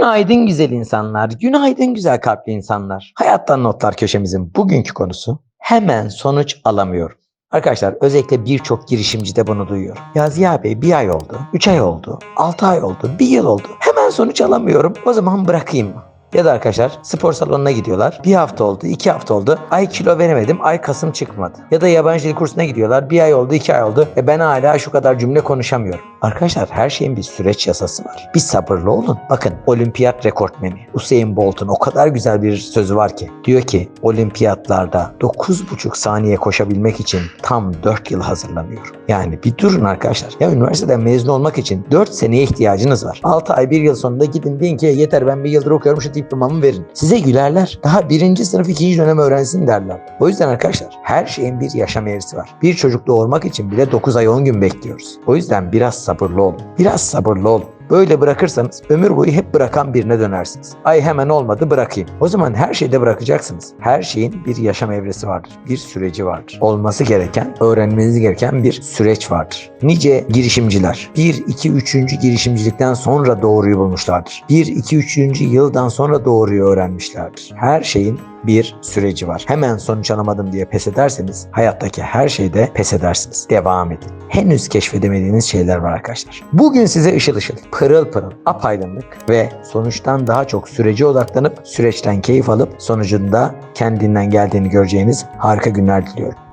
Günaydın güzel insanlar, günaydın güzel kalpli insanlar. Hayattan Notlar köşemizin bugünkü konusu hemen sonuç alamıyorum. Arkadaşlar özellikle birçok girişimci de bunu duyuyor. Ya Ziya Bey bir ay oldu, 3 ay oldu, 6 ay oldu, 1 yıl oldu. Hemen sonuç alamıyorum. O zaman bırakayım mı? Ya da arkadaşlar spor salonuna gidiyorlar. Bir hafta oldu, iki hafta oldu. Ay kilo veremedim, ay kasım çıkmadı. Ya da yabancı dil kursuna gidiyorlar. Bir ay oldu, iki ay oldu. E ben hala şu kadar cümle konuşamıyorum. Arkadaşlar her şeyin bir süreç yasası var. Bir sabırlı olun. Bakın olimpiyat rekortmeni Usain Bolt'un o kadar güzel bir sözü var ki. Diyor ki olimpiyatlarda 9,5 saniye koşabilmek için tam 4 yıl hazırlanıyorum. Yani bir durun arkadaşlar. Ya üniversiteden mezun olmak için 4 seneye ihtiyacınız var. 6 ay 1 yıl sonunda gidin deyin ki yeter ben bir yıldır okuyorum şu diplomamı verin. Size gülerler. Daha birinci sınıf ikinci dönem öğrensin derler. O yüzden arkadaşlar her şeyin bir yaşam eğrisi var. Bir çocuk doğurmak için bile 9 ay 10 gün bekliyoruz. O yüzden biraz sabırlı olun. Biraz sabırlı olun. Böyle bırakırsanız ömür boyu hep bırakan birine dönersiniz. Ay hemen olmadı bırakayım. O zaman her şeyde bırakacaksınız. Her şeyin bir yaşam evresi vardır. Bir süreci vardır. Olması gereken, öğrenmeniz gereken bir süreç vardır. Nice girişimciler 1, 2, 3. girişimcilikten sonra doğruyu bulmuşlardır. 1, 2, 3. yıldan sonra doğruyu öğrenmişlerdir. Her şeyin bir süreci var. Hemen sonuç alamadım diye pes ederseniz hayattaki her şeyde pes edersiniz. Devam edin. Henüz keşfedemediğiniz şeyler var arkadaşlar. Bugün size ışıl ışıl, pırıl pırıl, apaydınlık ve sonuçtan daha çok sürece odaklanıp süreçten keyif alıp sonucunda kendinden geldiğini göreceğiniz harika günler diliyorum.